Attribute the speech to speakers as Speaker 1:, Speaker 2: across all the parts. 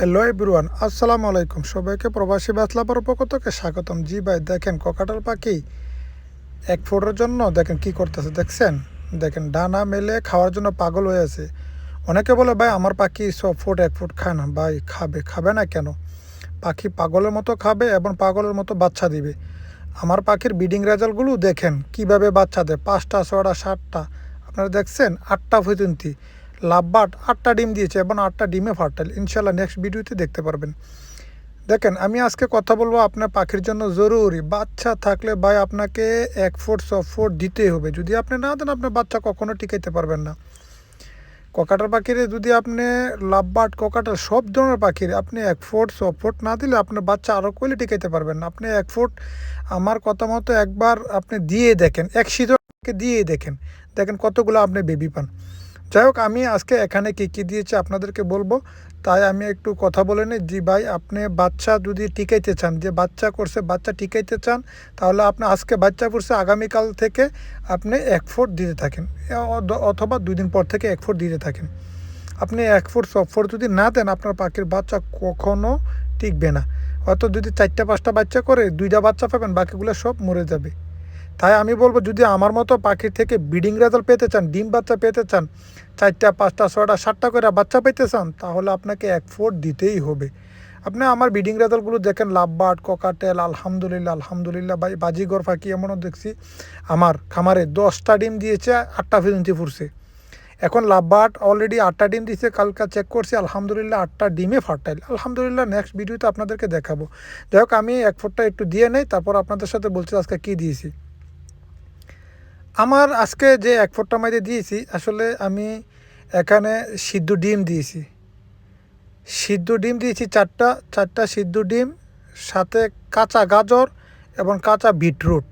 Speaker 1: Hello everyone আসসালামু আলাইকুম। সবাইকে প্রবাসী বাতলাপার পক্ষ থেকে স্বাগতম। জি ভাই, দেখেন ককাটাল পাখি এক ফোটের জন্য দেখেন কি করতেছে, দেখছেন? দেখেন, ডানা মেলে খাওয়ার জন্য পাগল হয়ে আছে। অনেকে বলে, ভাই, আমার পাখি সব ফুট, এক ফুট খায় না। ভাই, খাবে খাবে না কেন? পাখি পাগলের মতো খাবে এবং পাগলের মতো বাচ্চা দিবে। আমার পাখির ব্রিডিং রেজাল্টগুলো দেখেন, কীভাবে বাচ্চা দেয়? পাঁচটা ছটা সাতটা, আপনারা দেখছেন? আটটা পর্যন্ত লাভবাট আটটা ডিম দিয়েছে এবং আটটা ডিমে ফার্টাইল। ইনশাল্লাহ নেক্সট ভিডিওতে দেখতে পারবেন। দেখেন, আমি আজকে কথা বলব আপনার পাখির জন্য জরুরি। বাচ্চা থাকলে ভাই আপনাকে এক ফুট, ছ ফুট দিতেই হবে। যদি আপনি না দেন, আপনার বাচ্চা কখনো টিকাইতে পারবেন না। ককাটার পাখিরে যদি আপনি লাভবাট, ককাটার সব ধরনের পাখির আপনি এক ফুট, ছ ফুট না দিলে আপনার বাচ্চা আরও কইলে টিকাইতে পারবেন না। আপনি এক ফুট, আমার কথা মতো একবার আপনি দিয়ে দেখেন, এক শীতকে দিয়ে দেখেন। দেখেন কতগুলো আপনি বেবি পান। যাই হোক আমি আজকে এখানে কী কী দিয়েছি আপনাদেরকে বলব। তাই আমি একটু কথা বলে নিই। জি ভাই, আপনি বাচ্চা যদি টিকাইতে চান, যে বাচ্চা করছে, বাচ্চা টিকাইতে চান, তাহলে আপনি আজকে বাচ্চা করছে, আগামীকাল থেকে আপনি এক ফুট দিতে থাকেন। অথবা দুই দিন পর থেকে এক ফুট দিতে থাকেন। আপনি এক ফুট, সব ফুট যদি না দেন, আপনার পাখির বাচ্চা কখনো টিকবে না। হয়তো যদি চারটা, পাঁচটা বাচ্চা করে, দুইটা বাচ্চা পাবেন, বাকিগুলো সব মরে যাবে। তাই আমি বলব, যদি আমার মতো পাখির থেকে ব্রিডিং রেজাল্ট পেতে চান, ডিম বাচ্চা পেতে চান, চারটা, পাঁচটা ছটা সাতটা করে বাচ্চা পেতে চান, তাহলে আপনাকে এক ফোর্ট দিতেই হবে। আপনি আমার ব্রিডিং রেজাল্টগুলো দেখেন লাভবাট ককাটেল, আলহামদুলিল্লাহ আলহামদুলিল্লাহ, ভাই বাজিগর ফাঁকি এমনও দেখছি। আমার খামারে দশটা ডিম দিয়েছে, আটটা পর্যন্ত ফুরছে। এখন লাভবাট অলরেডি আটটা ডিম দিয়েছে, কালকা চেক করছি, আলহামদুলিল্লাহ, আটটা ডিমে ফার্টাইল আলহামদুলিল্লাহ নেক্সট ভিডিওতে আপনাদেরকে দেখাবো। যাই হোক, আমি এক ফুটটা একটু দিয়ে নেই, তারপর আপনাদের সাথে বলছি আজকে কী দিয়েছি। আমার আজকে যে এক ফোঁটা মাইরে দিয়েছি, আসলে আমি এখানে সিদ্ধ ডিম দিয়েছি। সিদ্ধ ডিম দিয়েছি চারটা চারটা সিদ্ধ ডিম, সাথে কাঁচা গাজর এবং কাঁচা বিটরুট।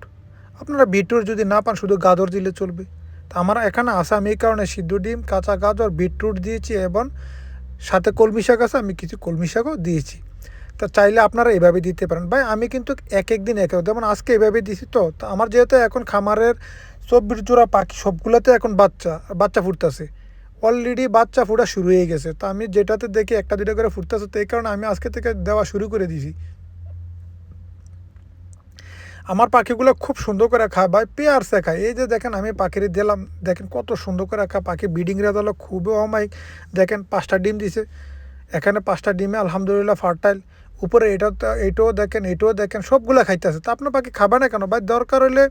Speaker 1: আপনারা বিটরুট যদি না পান, শুধু গাজর দিলে চলবে। তা আমার এখানে আসা আমি এই কারণে সিদ্ধ ডিম, কাঁচা গাজর, বিটরুট দিয়েছি এবং সাথে কলমি শাক আছে, আমি কিছু কলমি শাকও দিয়েছি। তা চাইলে আপনারা এভাবে দিতে পারেন। ভাই, আমি কিন্তু এক এক দিন এক যেমন আজকে এভাবে দিছি তো, তা আমার যেহেতু এখন খামারের চব্বিশ জোড়া পাখি, সবগুলোতে এখন বাচ্চা বাচ্চা ফুটতেছে। অলরেডি বাচ্চা ফুটা শুরু হয়ে গেছে। তো আমি যেটাতে দেখি একটা দুটো করে ফুটতেছে, তো এই কারণে আমি আজকে থেকে দেওয়া শুরু করে দিয়েছি আমার পাখিগুলো খুব সুন্দর করে খায়, ভাই পেয়ারসে খায় এই যে দেখেন, আমি পাখিরে দিলাম। দেখেন কত সুন্দর করে খায় পাখি ব্রিডিং রেজাল্ট খুবই অমায়িক। দেখেন পাঁচটা ডিম দিছে। এখানে পাঁচটা ডিমে আলহামদুলিল্লাহ ফার্টাইল উপরে এটা এটাও দেখেন এটাও দেখেন, সবগুলো খাইতেছে। তো আপনার পাখি খাবে না কেন? ভাই দরকার হলে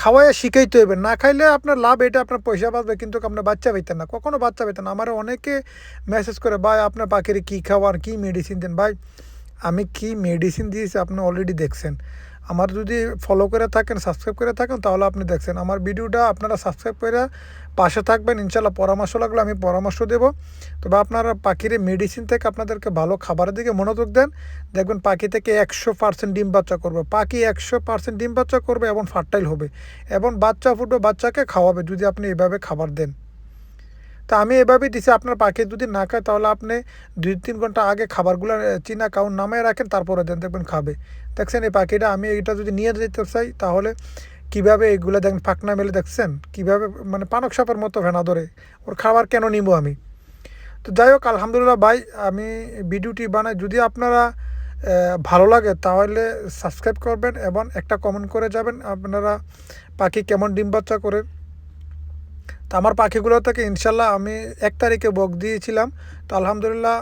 Speaker 1: খাওয়াইয়া শিখাইতে হবে না খাইলে আপনার লাভ এটা, আপনার পয়সা বাঁচবে, কিন্তু আপনার বাচ্চা পেতেন না। কখনো বাচ্চা পেতেন না। আমার অনেকে মেসেজ করে, ভাই, আপনার পাখির কী খাওয়ার, কী মেডিসিন দেন? ভাই আমি কি মেডিসিন দিয়েছি আপনি অলরেডি দেখছেন। আমার যদি ফলো করে থাকেন সাবস্ক্রাইব করে থাকেন, তাহলে আপনি দেখছেন। আমার ভিডিওটা আপনারা সাবস্ক্রাইব করে পাশে থাকবেন ইনশাল্লাহ পরামর্শ লাগলে আমি পরামর্শ দেব। তবে আপনারা পাখির মেডিসিন থেকে আপনাদেরকে ভালো খাবারের দিকে মনোযোগ দেন। দেখবেন পাখি থেকে একশো পার্সেন্ট ডিম বাচ্চা করবে। পাখি একশো পার্সেন্ট ডিম বাচ্চা করবে এবং ফার্টাইল হবে। এবং বাচ্চা ফুটবে বাচ্চাকে খাওয়াবে যদি আপনি এভাবে খাবার দেন। তা আমি এভাবেই দিছি, আপনার পাখি যদি না খায় তাহলে আপনি দুই তিন ঘণ্টা আগে খাবারগুলো চিনা কাউন নামায় রাখেন, তারপরে দেন, দেখবেন খাবে। দেখছেন এই পাখিটা, আমি এটা যদি নিয়ে যেতে চাই, তাহলে কীভাবে এগুলো দেখেন, ফাঁকনা মেলে দেখছেন? কীভাবে মানে পানক সাপের মতো ভেনা ধরে, ওর খাবার কেন নিব আমি? তো যাই হোক, আলহামদুলিল্লাহ ভাই, আমি ভিডিওটি বানাই, যদি আপনারা ভালো লাগে তাহলে সাবস্ক্রাইব করবেন এবং একটা কমেন্ট করে যাবেন, আপনারা পাখি কেমন ডিম বাচ্চা করে। তো আমার পাখিগুলো থেকে ইনশাল্লাহ আমি এক তারিখে বক দিয়েছিলাম। তো আলহামদুলিল্লাহ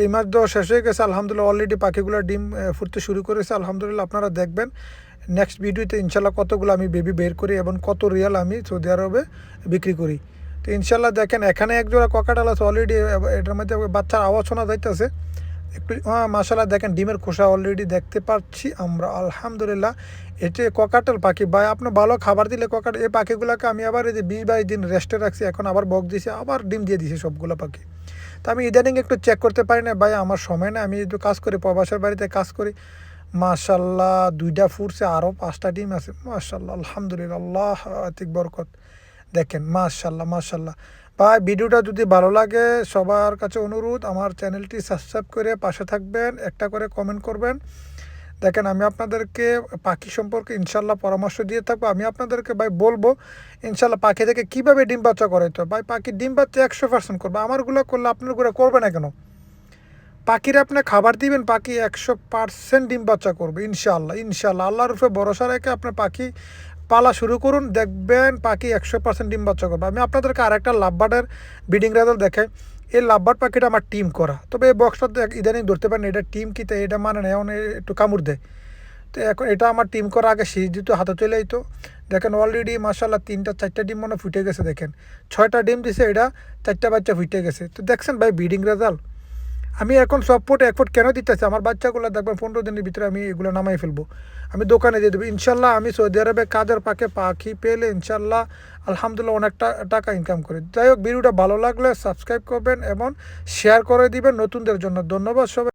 Speaker 1: এই মাস দেওয়া শেষ হয়ে গেছে। আলহামদুলিল্লাহ অলরেডি পাখিগুলো ডিম ফুটতে শুরু করেছে। আলহামদুলিল্লাহ আপনারা দেখবেন নেক্সট ভিডিওতে ইনশাল্লাহ কতগুলো আমি বেবি বের করি এবং কত রিয়াল আমি সৌদি আরবে বিক্রি করি। তো ইনশাল্লাহ দেখেন, এখানে একজোড়া ককাটাল আছে অলরেডি এটার মধ্যে বাচ্চার আওয়াজ শোনা যাইতেছে। একটু মাসাল্লাহ দেখেন ডিমের খোসা অলরেডি দেখতে পাচ্ছি আমরা, আলহামদুলিল্লাহ। এটি ককাটেল পাখি, ভাই আপনি ভালো খাবার দিলে ককাট এই পাখিগুলোকে আমি আবার এই যে বিশ বাইশ দিন রেস্টে রাখছি, এখন আবার বক দিয়েছি আবার ডিম দিয়ে দিয়েছি সবগুলো পাখি। তো আমি ইদানিং একটু চেক করতে পারি না, ভাই আমার সময় না আমি একটু কাজ করি, প্রবাসের বাড়িতে কাজ করি। মাশাল্লাহ দুইটা ফুটছে আরও পাঁচটা ডিম আছে মাশাল্লাহ আলহামদুলিল্লাহ, আল্লাহ আতিক বরকত। দেখেন মাশাল্লাহ মাশাল্লাহ ভাই, ভিডিওটা যদি ভালো লাগে, সবার কাছে অনুরোধ, আমার চ্যানেলটি সাবস্ক্রাইব করে পাশে থাকবেন, একটা করে কমেন্ট করবেন। দেখেন, আমি আপনাদেরকে পাখি সম্পর্কে ইনশাল্লাহ পরামর্শ দিয়ে থাকব। আমি আপনাদেরকে ভাই বলব, ইনশাল্লাহ পাখি থেকে কীভাবে ডিম বাচ্চা করাইতে হয় ভাই, পাখি ডিম বাচ্চা একশো পার্সেন্ট করবে। আমারগুলো করলে আপনারগুলো করবে না কেন? পাখির আপনি খাবার দিবেন, পাখি একশো পার্সেন্ট ডিম বাচ্চা করবে ইনশাআল্লাহ ইনশাআল্লাহ আল্লাহর উপরে ভরসা রেখে আপনার পাখি পালা শুরু করুন, দেখবেন পাখি একশো পার্সেন্ট ডিম বাচ্চা করবে। আমি আপনাদেরকে আরেকটা লাভবার্ডের ব্রিডিং রেজাল্ট দেখাই। এই লাভবার্ড পাখিটা আমার টিম করা। তবে এই বক্সটা ইদানিং ধরতে পারেন, এটা টিম কি তাই এটা মানে না, এখন একটু কামড় দেয়। তো এখন এটা আমার টিম করা আগে সিজ দিত হাতে চলে আইতো, দেখেন অলরেডি মাসাল্লাহ তিনটা, চারটা ডিম মনে ফুটে গেছে, দেখেন। ছয়টা ডিম দিছে, এটা চারটা বাচ্চা ফুটে গেছে। তো দেখছেন ভাই ব্রিডিং রেজাল্ট আমি এখন সব ফুট এক কেন দিতেছি? আমার বাচ্চাগুলো দেখবেন পনেরো দিনের ভিতরে আমি এগুলো নামাই ফেলব। আমি দোকানে দিয়ে দেবো। ইনশাল্লাহ আমি সৌদি আরবে কাদের পাকে পাখি পেলে ইনশাল্লাহ আলহামদুলিল্লাহ অনেকটা টাকা ইনকাম করি। যাই হোক, ভিডিওটা ভালো লাগলে সাবস্ক্রাইব করবেন এবং শেয়ার করে দিবেন নতুনদের জন্য। ধন্যবাদ সবাই।